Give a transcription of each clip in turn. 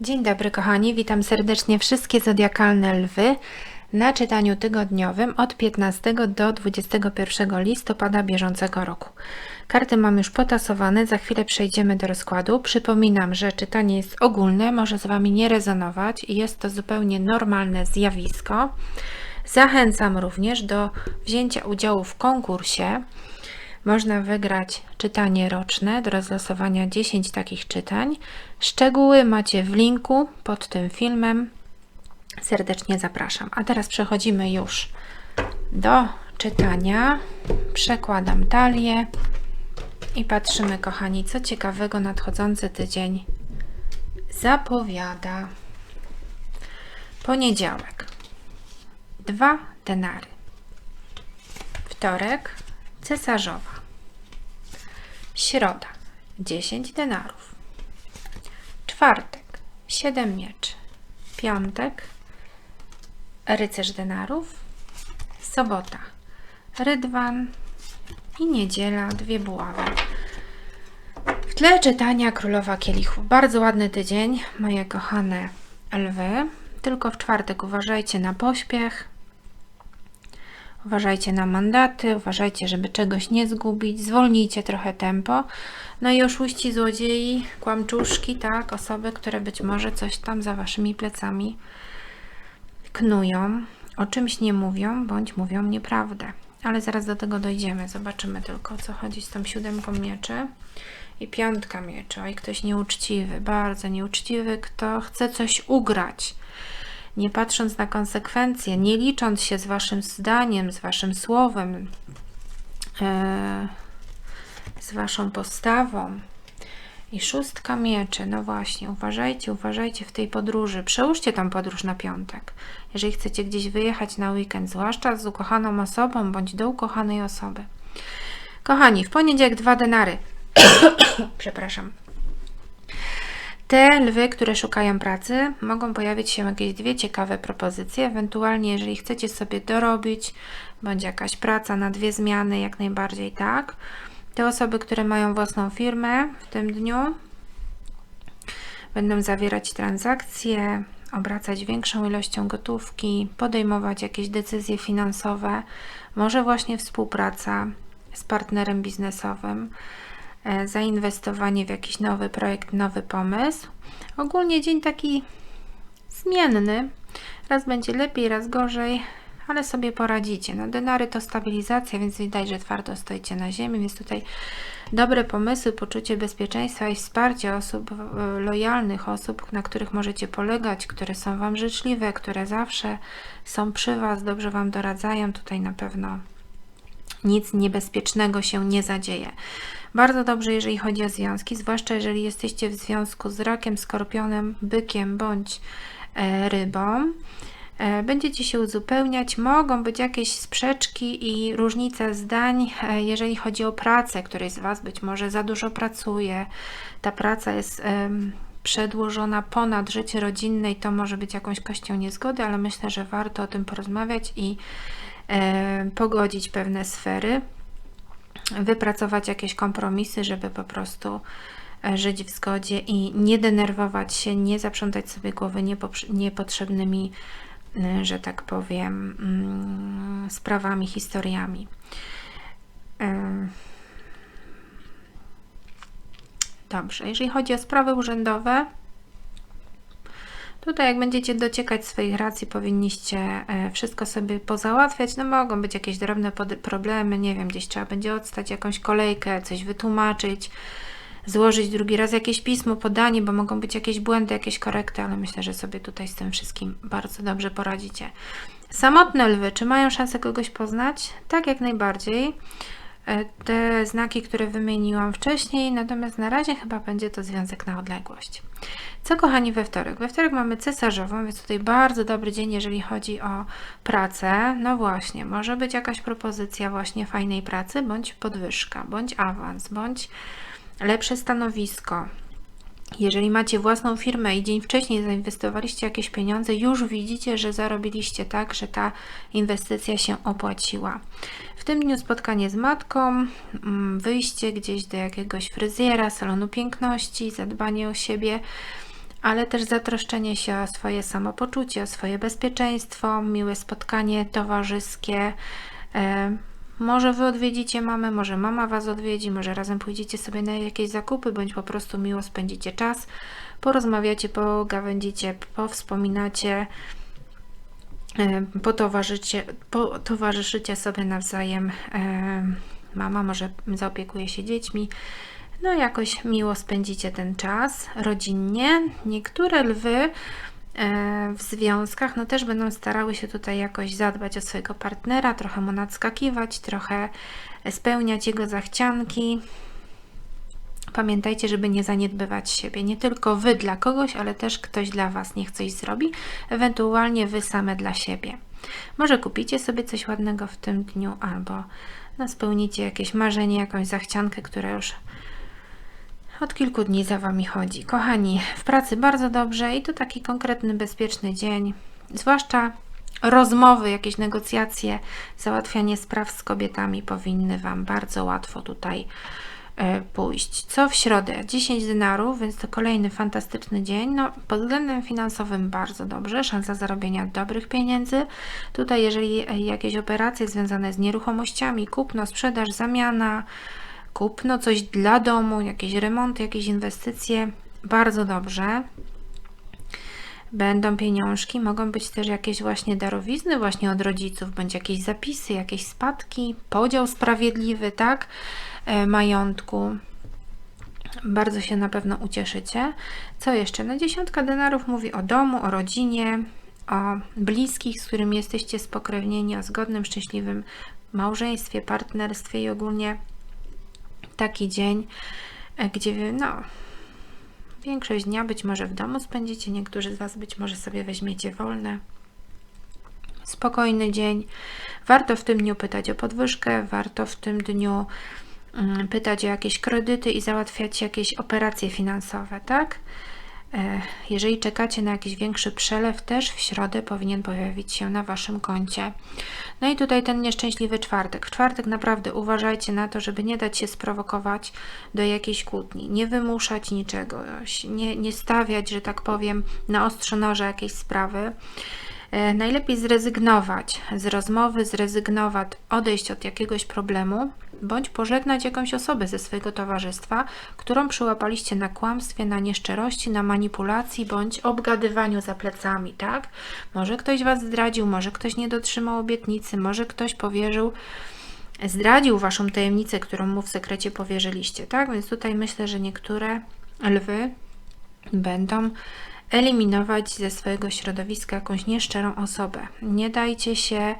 Dzień dobry kochani, witam serdecznie wszystkie zodiakalne lwy na czytaniu tygodniowym od 15 do 21 listopada bieżącego roku. Karty mam już potasowane, za chwilę przejdziemy do rozkładu. Przypominam, że czytanie jest ogólne, może z Wami nie rezonować i jest to zupełnie normalne zjawisko. Zachęcam również do wzięcia udziału w konkursie. Można wygrać czytanie roczne do rozlosowania 10 takich czytań. Szczegóły macie w linku pod tym filmem. Serdecznie zapraszam. A teraz przechodzimy już do czytania. Przekładam talię i patrzymy, kochani, co ciekawego nadchodzący tydzień zapowiada. Poniedziałek. Dwa denary. Wtorek. Cesarzowa. Środa. 10 denarów. Czwartek. 7 mieczy. Piątek. Rycerz denarów. Sobota. Rydwan. I niedziela. Dwie buławy. W tle czytania Królowa Kielichów. Bardzo ładny tydzień, moje kochane lwy. Tylko w czwartek uważajcie na pośpiech. Uważajcie na mandaty, uważajcie, żeby czegoś nie zgubić, zwolnijcie trochę tempo. No i oszuści, złodziei, kłamczuszki, tak, osoby, które być może coś tam za waszymi plecami knują, o czymś nie mówią, bądź mówią nieprawdę. Ale zaraz do tego dojdziemy, zobaczymy tylko o co chodzi z tą siódemką mieczy i piątka mieczy. Oj, ktoś nieuczciwy, bardzo nieuczciwy, kto chce coś ugrać nie patrząc na konsekwencje, nie licząc się z Waszym zdaniem, z Waszym słowem, e, z Waszą postawą. I szóstka mieczy, no właśnie, uważajcie, uważajcie w tej podróży. Przełóżcie tą podróż na piątek. Jeżeli chcecie gdzieś wyjechać na weekend, zwłaszcza z ukochaną osobą bądź do ukochanej osoby. Kochani, w poniedziałek dwa denary. Przepraszam. Te lwy, które szukają pracy, mogą pojawić się jakieś dwie ciekawe propozycje. Ewentualnie, jeżeli chcecie sobie dorobić, bądź jakaś praca na dwie zmiany, jak najbardziej tak. Te osoby, które mają własną firmę w tym dniu, będą zawierać transakcje, obracać większą ilością gotówki, podejmować jakieś decyzje finansowe, może właśnie współpraca z partnerem biznesowym. E, zainwestowanie w jakiś nowy projekt, nowy pomysł. Ogólnie dzień taki zmienny. Raz będzie lepiej, raz gorzej, ale sobie poradzicie. No, denary to stabilizacja, więc widać, że twardo stoicie na ziemi, więc tutaj dobre pomysły, poczucie bezpieczeństwa i wsparcie osób, e, lojalnych osób, na których możecie polegać, które są Wam życzliwe, które zawsze są przy Was, dobrze Wam doradzają. Tutaj na pewno nic niebezpiecznego się nie zadzieje. Bardzo dobrze, jeżeli chodzi o związki, zwłaszcza jeżeli jesteście w związku z rakiem, skorpionem, bykiem bądź e, rybą. E, będziecie się uzupełniać, mogą być jakieś sprzeczki i różnice zdań, e, jeżeli chodzi o pracę. Któryś z Was być może za dużo pracuje, ta praca jest przedłożona ponad życie rodzinne i to może być jakąś kością niezgody, ale myślę, że warto o tym porozmawiać i pogodzić pewne sfery wypracować jakieś kompromisy, żeby po prostu e, żyć w zgodzie i nie denerwować się, nie zaprzątać sobie głowy niepotrzebnymi, e, że tak powiem, mm, sprawami, historiami. E, dobrze, jeżeli chodzi o sprawy urzędowe, Tutaj jak będziecie dociekać swoich racji, powinniście e, wszystko sobie pozałatwiać. No mogą być jakieś drobne problemy, nie wiem, gdzieś trzeba będzie odstać jakąś kolejkę, coś wytłumaczyć, złożyć drugi raz jakieś pismo, podanie, bo mogą być jakieś błędy, jakieś korekty, ale myślę, że sobie tutaj z tym wszystkim bardzo dobrze poradzicie. Samotne lwy, czy mają szansę kogoś poznać? Tak, jak najbardziej. E, te znaki, które wymieniłam wcześniej, natomiast na razie chyba będzie to związek na odległość. Co kochani we wtorek? We wtorek mamy cesarzową, więc tutaj bardzo dobry dzień, jeżeli chodzi o pracę. No właśnie, może być jakaś propozycja właśnie fajnej pracy, bądź podwyżka, bądź awans, bądź lepsze stanowisko. Jeżeli macie własną firmę i dzień wcześniej zainwestowaliście jakieś pieniądze, już widzicie, że zarobiliście tak, że ta inwestycja się opłaciła. W tym dniu spotkanie z matką, mm, wyjście gdzieś do jakiegoś fryzjera, salonu piękności, zadbanie o siebie ale też zatroszczenie się o swoje samopoczucie, o swoje bezpieczeństwo, miłe spotkanie towarzyskie. Może wy odwiedzicie mamę, może mama was odwiedzi, może razem pójdziecie sobie na jakieś zakupy, bądź po prostu miło spędzicie czas, porozmawiacie, pogawędzicie, powspominacie, e, potowarzyszycie, potowarzyszycie sobie nawzajem. E, mama może zaopiekuje się dziećmi. No, jakoś miło spędzicie ten czas rodzinnie. Niektóre lwy w związkach, no też będą starały się tutaj jakoś zadbać o swojego partnera, trochę mu nadskakiwać, trochę spełniać jego zachcianki. Pamiętajcie, żeby nie zaniedbywać siebie. Nie tylko wy dla kogoś, ale też ktoś dla was niech coś zrobi, ewentualnie wy same dla siebie. Może kupicie sobie coś ładnego w tym dniu, albo no, spełnicie jakieś marzenie, jakąś zachciankę, która już od kilku dni za Wami chodzi. Kochani, w pracy bardzo dobrze i to taki konkretny, bezpieczny dzień. Zwłaszcza rozmowy, jakieś negocjacje, załatwianie spraw z kobietami powinny Wam bardzo łatwo tutaj e, pójść. Co w środę? 10 dynarów, więc to kolejny fantastyczny dzień. No, pod względem finansowym bardzo dobrze, szansa zarobienia dobrych pieniędzy. Tutaj, jeżeli jakieś operacje związane z nieruchomościami, kupno, sprzedaż, zamiana, kupno, coś dla domu, jakieś remonty, jakieś inwestycje, bardzo dobrze. Będą pieniążki, mogą być też jakieś właśnie darowizny właśnie od rodziców, bądź jakieś zapisy, jakieś spadki, podział sprawiedliwy, tak, e, majątku. Bardzo się na pewno ucieszycie. Co jeszcze? No dziesiątka denarów mówi o domu, o rodzinie, o bliskich, z którymi jesteście spokrewnieni, o zgodnym, szczęśliwym małżeństwie, partnerstwie i ogólnie taki dzień, e, gdzie no, większość dnia być może w domu spędzicie, niektórzy z Was być może sobie weźmiecie wolne. Spokojny dzień. Warto w tym dniu pytać o podwyżkę, warto w tym dniu mm, pytać o jakieś kredyty i załatwiać jakieś operacje finansowe, tak? E, jeżeli czekacie na jakiś większy przelew, też w środę powinien pojawić się na Waszym koncie. No i tutaj ten nieszczęśliwy czwartek. W czwartek naprawdę uważajcie na to, żeby nie dać się sprowokować do jakiejś kłótni, nie wymuszać niczego, nie, nie stawiać, że tak powiem, na ostrzo noża jakiejś sprawy. E, najlepiej zrezygnować z rozmowy, zrezygnować, odejść od jakiegoś problemu, bądź pożegnać jakąś osobę ze swojego towarzystwa, którą przyłapaliście na kłamstwie, na nieszczerości, na manipulacji bądź obgadywaniu za plecami, tak? Może ktoś Was zdradził, może ktoś nie dotrzymał obietnicy, może ktoś powierzył, zdradził Waszą tajemnicę, którą mu w sekrecie powierzyliście, tak? Więc tutaj myślę, że niektóre lwy będą eliminować ze swojego środowiska jakąś nieszczerą osobę. Nie dajcie się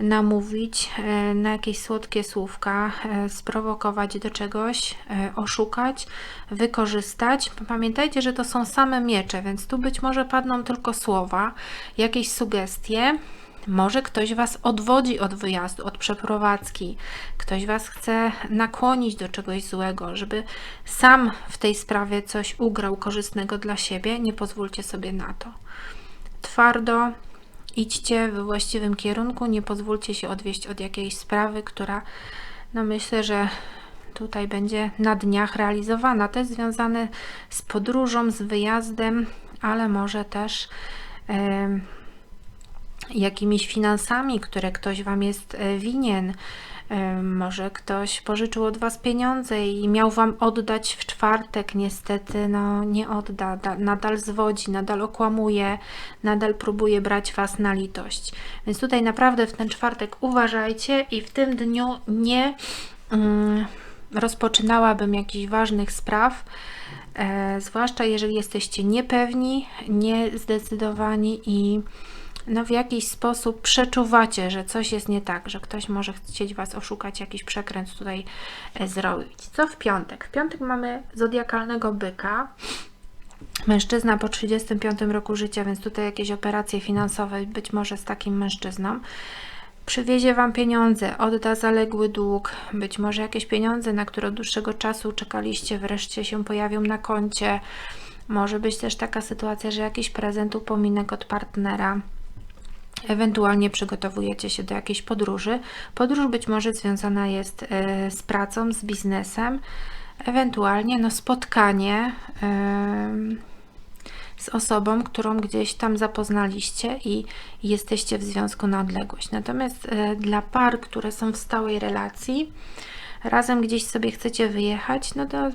namówić e, na jakieś słodkie słówka, e, sprowokować do czegoś, e, oszukać, wykorzystać. Pamiętajcie, że to są same miecze, więc tu być może padną tylko słowa, jakieś sugestie, może ktoś Was odwodzi od wyjazdu, od przeprowadzki, ktoś Was chce nakłonić do czegoś złego, żeby sam w tej sprawie coś ugrał korzystnego dla siebie. Nie pozwólcie sobie na to. Twardo idźcie we właściwym kierunku, nie pozwólcie się odwieść od jakiejś sprawy, która, no myślę, że tutaj będzie na dniach realizowana. To jest związane z podróżą, z wyjazdem, ale może też. Yy, jakimiś finansami, które ktoś Wam jest e, winien. E, może ktoś pożyczył od Was pieniądze i miał Wam oddać w czwartek, niestety no, nie odda, nadal zwodzi, nadal okłamuje, nadal próbuje brać Was na litość. Więc tutaj naprawdę w ten czwartek uważajcie i w tym dniu nie mm, rozpoczynałabym jakichś ważnych spraw, e, zwłaszcza jeżeli jesteście niepewni, niezdecydowani i no w jakiś sposób przeczuwacie, że coś jest nie tak, że ktoś może chcieć Was oszukać, jakiś przekręt tutaj e, zrobić. Co w piątek? W piątek mamy zodiakalnego byka. Mężczyzna po 35 roku życia, więc tutaj jakieś operacje finansowe być może z takim mężczyzną. Przywiezie Wam pieniądze, odda zaległy dług, być może jakieś pieniądze, na które od dłuższego czasu czekaliście, wreszcie się pojawią na koncie. Może być też taka sytuacja, że jakiś prezent, upominek od partnera Ewentualnie przygotowujecie się do jakiejś podróży. Podróż być może związana jest e, z pracą, z biznesem, ewentualnie no, spotkanie z osobą, którą gdzieś tam zapoznaliście i jesteście w związku na odległość. Natomiast e, dla par, które są w stałej relacji, razem gdzieś sobie chcecie wyjechać, no to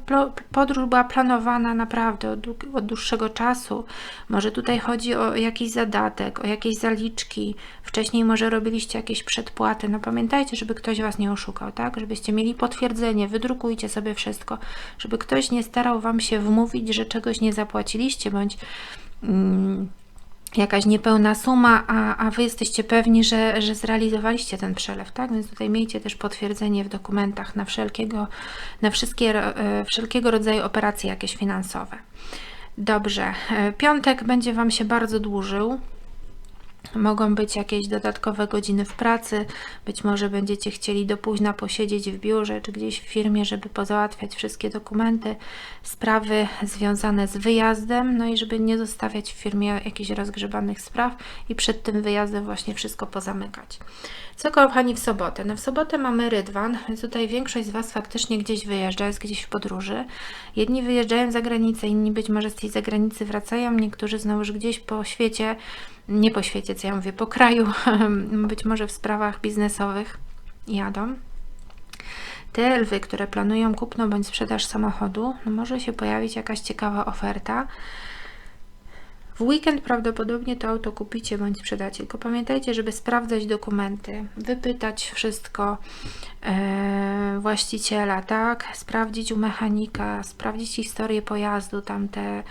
podróż była planowana naprawdę od, od, dłuższego czasu. Może tutaj chodzi o jakiś zadatek, o jakieś zaliczki. Wcześniej może robiliście jakieś przedpłaty. No pamiętajcie, żeby ktoś Was nie oszukał, tak? Żebyście mieli potwierdzenie, wydrukujcie sobie wszystko, żeby ktoś nie starał Wam się wmówić, że czegoś nie zapłaciliście, bądź... Mm, jakaś niepełna suma, a, a Wy jesteście pewni, że, że zrealizowaliście ten przelew, tak? Więc tutaj miejcie też potwierdzenie w dokumentach na wszelkiego, na wszystkie, e, wszelkiego rodzaju operacje jakieś finansowe. Dobrze, e, piątek będzie Wam się bardzo dłużył, Mogą być jakieś dodatkowe godziny w pracy, być może będziecie chcieli do późna posiedzieć w biurze czy gdzieś w firmie, żeby pozałatwiać wszystkie dokumenty, sprawy związane z wyjazdem, no i żeby nie zostawiać w firmie jakichś rozgrzebanych spraw i przed tym wyjazdem właśnie wszystko pozamykać. Co kochani w sobotę? No w sobotę mamy rydwan, więc tutaj większość z Was faktycznie gdzieś wyjeżdża, jest gdzieś w podróży. Jedni wyjeżdżają za granicę, inni być może z tej zagranicy wracają, niektórzy znowu już gdzieś po świecie nie po świecie, co ja mówię, po kraju, być może w sprawach biznesowych jadą. Te lwy, które planują kupno bądź sprzedaż samochodu, no może się pojawić jakaś ciekawa oferta. W weekend prawdopodobnie to auto kupicie bądź sprzedacie, tylko pamiętajcie, żeby sprawdzać dokumenty, wypytać wszystko e, właściciela, tak? Sprawdzić u mechanika, sprawdzić historię pojazdu, tamte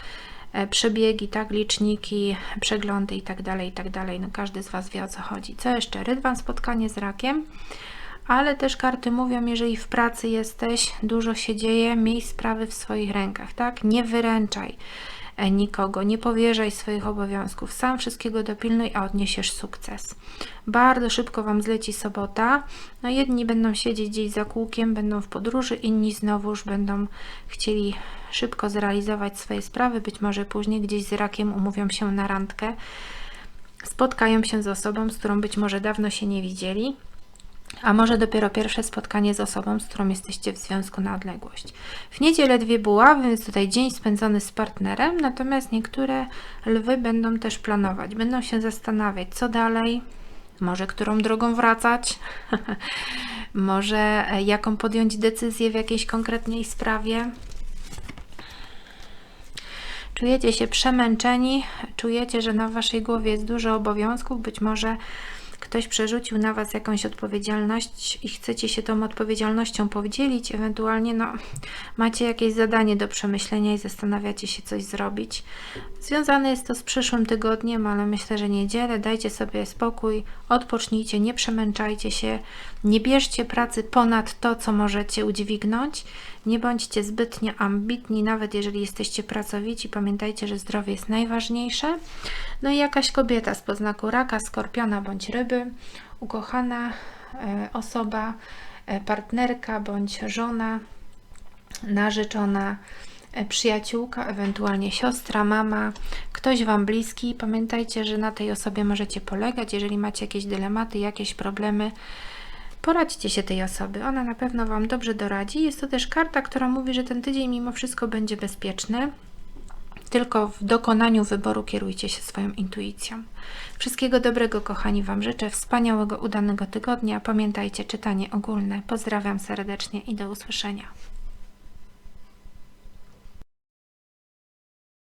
przebiegi, tak, liczniki, przeglądy i tak dalej, i tak. No każdy z Was wie o co chodzi. Co jeszcze? Rydwan, spotkanie z rakiem. Ale też karty mówią, jeżeli w pracy jesteś, dużo się dzieje, miej sprawy w swoich rękach, tak? Nie wyręczaj e, nikogo, nie powierzaj swoich obowiązków, sam wszystkiego dopilnuj, a odniesiesz sukces. Bardzo szybko Wam zleci sobota. No jedni będą siedzieć gdzieś za kółkiem, będą w podróży, inni znowuż będą chcieli szybko zrealizować swoje sprawy, być może później gdzieś z rakiem umówią się na randkę, spotkają się z osobą, z którą być może dawno się nie widzieli, a może dopiero pierwsze spotkanie z osobą, z którą jesteście w związku na odległość. W niedzielę dwie buławy, więc tutaj dzień spędzony z partnerem, natomiast niektóre lwy będą też planować, będą się zastanawiać, co dalej, może którą drogą wracać, może jaką podjąć decyzję w jakiejś konkretnej sprawie. Czujecie się przemęczeni, czujecie, że na waszej głowie jest dużo obowiązków, być może ktoś przerzucił na Was jakąś odpowiedzialność i chcecie się tą odpowiedzialnością podzielić, ewentualnie no, macie jakieś zadanie do przemyślenia i zastanawiacie się coś zrobić. Związane jest to z przyszłym tygodniem, ale myślę, że niedzielę dajcie sobie spokój, odpocznijcie, nie przemęczajcie się, nie bierzcie pracy ponad to, co możecie udźwignąć, nie bądźcie zbytnio ambitni, nawet jeżeli jesteście pracowici, pamiętajcie, że zdrowie jest najważniejsze. No i jakaś kobieta z poznaku raka, skorpiona bądź ryby, ukochana e, osoba, e, partnerka bądź żona, narzeczona, e, przyjaciółka, ewentualnie siostra, mama, ktoś Wam bliski. Pamiętajcie, że na tej osobie możecie polegać, jeżeli macie jakieś dylematy, jakieś problemy, Poradźcie się tej osoby, ona na pewno Wam dobrze doradzi. Jest to też karta, która mówi, że ten tydzień mimo wszystko będzie bezpieczny. Tylko w dokonaniu wyboru kierujcie się swoją intuicją. Wszystkiego dobrego, kochani, Wam życzę. Wspaniałego, udanego tygodnia. Pamiętajcie, czytanie ogólne. Pozdrawiam serdecznie i do usłyszenia.